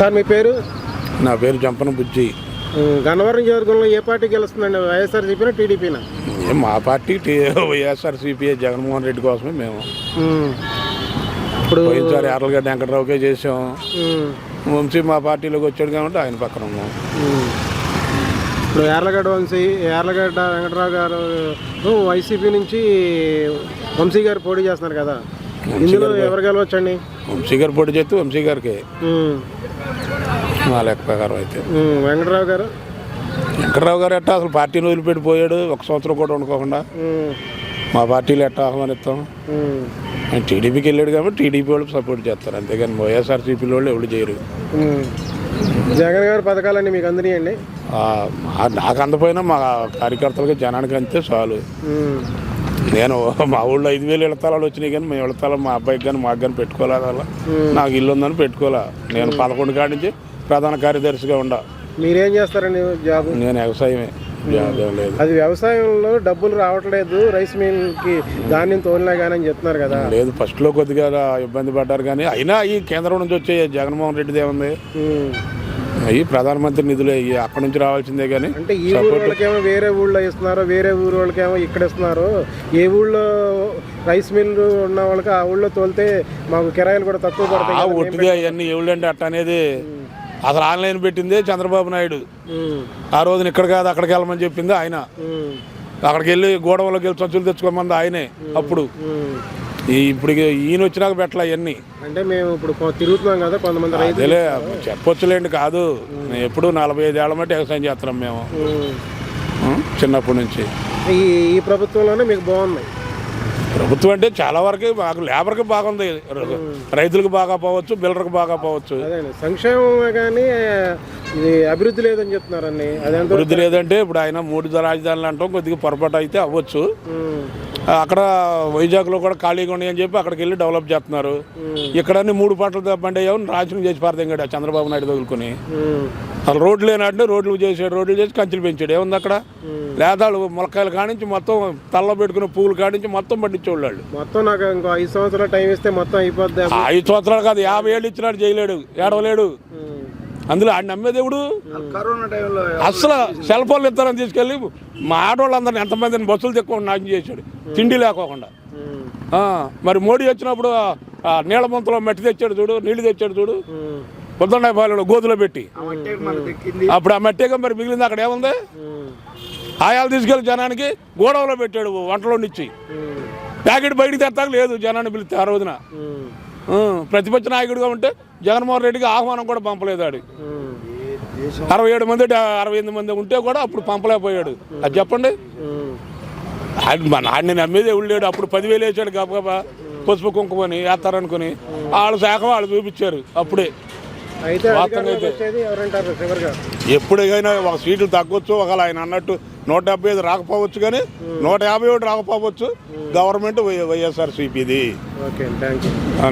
Sir మీ పేరు? నా పేరు చంపన బుజ్జి. గన్నవరం నియోజకవర్గంలో ఏ పార్టీ గెలుస్తుందండి? వైఎస్ఆర్ చెప్పినా టీడీపీనా మా పార్టీ వైఎస్ఆర్సీపీ జగన్మోహన్ రెడ్డి కోసమే మేము. ఇప్పుడు పోయినసారి యార్లగడ్డ వెంకటరావుకే చేసాం. వంశీ మా పార్టీలోకి వచ్చాడు కాబట్టి ఆయన పక్కన ఉన్నాం. ఇప్పుడు యార్లగడ్డ వంశీ యార్లగడ్డ వెంకటరావు గారు వైసీపీ నుంచి వంశీ గారు పోటీ చేస్తున్నారు కదా. ఇందులో ఎవరు గెలవచ్చండి? వంశీ గారు పోటీ చేస్తే వంశీ గారికి. మా లెక్క ప్రకారం అయితే. వెంకటరావు గారు? వెంకటరావు గారు ఎట్టా అసలు పార్టీని వదిలిపెట్టి పోయాడు ఒక సంవత్సరం కూడా ఉండకోకుండా. ఉమ్, మా పార్టీలో ఎట్టా ఆహ్వానిస్తాం. ఆయన టీడీపీకి వెళ్ళాడు కాబట్టి టీడీపీ వాళ్ళు సపోర్ట్ చేస్తారు. అంతేగాని వైఎస్ఆర్సీపీ వాళ్ళు ఎవరు చేయరు. జగన్ గారి పథకాలన్నీ మీకు మా- నాకు అందపోయినా మా కార్యకర్తలకి జనానికి అంతే చాలు. నేను మా ఊళ్ళో ఐదు వేలు ఇళ్ళతాలు వచ్చినాయి కానీ మేము ఇళ్ళతాలు మా అబ్బాయికి కానీ మాకు కానీ పెట్టుకోలేదు అలా? నాకు ఇల్లు ఉందని పెట్టుకోలే. నేను పదకొండు కాడి నుంచి ప్రధాన కార్యదర్శిగా ఉండా. మీరేం చేస్తారండి జాబ్? నేను వ్యవసాయమే. ఏం లేదు. అది వ్యవసాయంలో డబ్బులు రావట్లేదు రైస్ మిల్కి ధాన్యం తోలినా కానీ అని చెప్తున్నారు కదా. లేదు ఫస్ట్లో కొద్దిగా ఇబ్బంది పడ్డారు కానీ అయినా ఈ కేంద్రం నుంచి వచ్చే జగన్మోహన్ రెడ్డిది ఏముంది ఉమ్. అవి ప్రధానమంత్రి నిధులు అయ్యి అక్కడి నుంచి రావాల్సిందే కానీ అంటే ఈ ఊరు వాళ్ళకేమో వేరే ఊళ్ళో ఇస్తున్నారు వేరే ఊరు వాళ్ళకేమో ఇక్కడ ఇస్తున్నారు ఏ ఊళ్ళో రైస్ మిల్ ఉన్న వాళ్ళకి ఆ ఊళ్ళో తోలితే మాకు కిరాయిలు కూడా తక్కువ పడతాయి. ఒట్టిగా అవన్నీ ఎవడంటే అట్ట అనేది అసలు ఆన్లైన్ పెట్టిందే చంద్రబాబు నాయుడు. ఆ రోజున ఇక్కడ కాదు అక్కడికి వెళ్ళమని చెప్పింది ఆయన. అక్కడికి వెళ్ళి గోడవలోకి వెళ్ళి చచ్చులు తెచ్చుకోమంది ఆయనే అప్పుడు. ఇప్పుడు ఈయన వచ్చినాక పెట్టలే అవన్నీ అంటే మేము ఇప్పుడు తిరుగుతున్నాం కదా కొంతమంది అదేలే చెప్పొచ్చులేండి కాదు. ఎప్పుడు నలభై ఐదు ఏళ్ళ మట్టి వ్యవసాయం చేస్తున్నాం మేము? చిన్నప్పటి నుంచి. ఈ ఈ ప్రభుత్వంలోనే మీకు బాగున్నాయి. ప్రభుత్వం అంటే చాలా వరకు మాకు లేబర్కి బాగుంది. రైతులకు బాగా పోవచ్చు బిల్లర్కి బాగా పోవచ్చు. అదే సంక్షేమం కానీ ఇది అభివృద్ధి లేదని చెప్తున్నారండి అదెంత వృద్ధి లేదంటే ఇప్పుడు ఆయన మూడు రాజధానులు అంటాం కొద్దిగా పొరపాటు అయితే అవ్వచ్చు. అక్కడ వైజాగ్లో కూడా ఖాళీగా ఉన్నాయి అని చెప్పి అక్కడికి వెళ్ళి డెవలప్ చేస్తున్నారు. ఇక్కడ మూడు పంటలు బండి అయ్యావు నాశనం చేసి పారదంగాడు చంద్రబాబు నాయుడు వదులుకొని ఉమ్, అసలు రోడ్లు లేనట్టు రోడ్లు చేసాడు రోడ్లు చేసి కంచెలు పెంచాడు. ఏముంది అక్కడ? లేదాళ్ళు ములక్కాయలు కానించి మొత్తం తల్ల పెట్టుకున్న పువ్వులు కానించి మొత్తం పండించేవాళ్ళు వాళ్ళు. మొత్తం నాకు ఇంకో ఐదు సంవత్సరాలు టైం ఇస్తే మొత్తం అయిపోద్ది ఐదు సంవత్సరాలు కాదు యాభై ఏళ్ళు ఇచ్చినాడు చేయలేడు ఏడవలేడు. అందులో ఆయన నమ్మేదేవుడు కరోనా టైంలో అసలు సెల్ ఫోన్లు ఇస్తారని తీసుకెళ్ళి మా ఆడవాళ్ళందరినీ ఎంతమందిని బస్సులు తెక్కువ నాశనం చేశాడు. తిండి లేకోకుండా. మరి మోడీ వచ్చినప్పుడు నీళ్ళ ముంతలో మట్టి తెచ్చాడు చూడు నీళ్ళు తెచ్చాడు చూడు. ఉమ్, పొద్దున్నాయపాలెంలో గోతులో పెట్టి. అప్పుడు ఆ మట్టిగా మరి మిగిలింది అక్కడ ఏముంది? ఆయాలు తీసుకెళ్ళి జనానికి గోడవలో పెట్టాడు వంటలో నుంచి. ప్యాకెట్ బయటికి తెస్తాక లేదు జనాన్ని పిలిస్తే ఆ రోజున. ప్రతిపక్ష నాయకుడిగా ఉంటే జగన్మోహన్ రెడ్డికి ఆహ్వానం కూడా పంపలేదు ఆడు. అరవై ఏడు మంది అరవై ఎనిమిది మంది ఉంటే కూడా అప్పుడు పంపలేకపోయాడు. అది చెప్పండి. ఆయన మన ఆయన నమ్మేది ఎవడు లేడు. అప్పుడు పదివేలు వేసాడు గబగబా పసుపు కుంకుమని వేస్తారనుకుని వాళ్ళ శాఖ వాళ్ళు చూపించారు అప్పుడే. ఎప్పుడైనా ఒక సీట్లు తగ్గొచ్చు ఒకవేళ ఆయన అన్నట్టు నూట డెబ్బై ఐదు రాకపోవచ్చు కానీ నూట యాభై ఒకటి రాకపోవచ్చు గవర్నమెంట్ వైఎస్ఆర్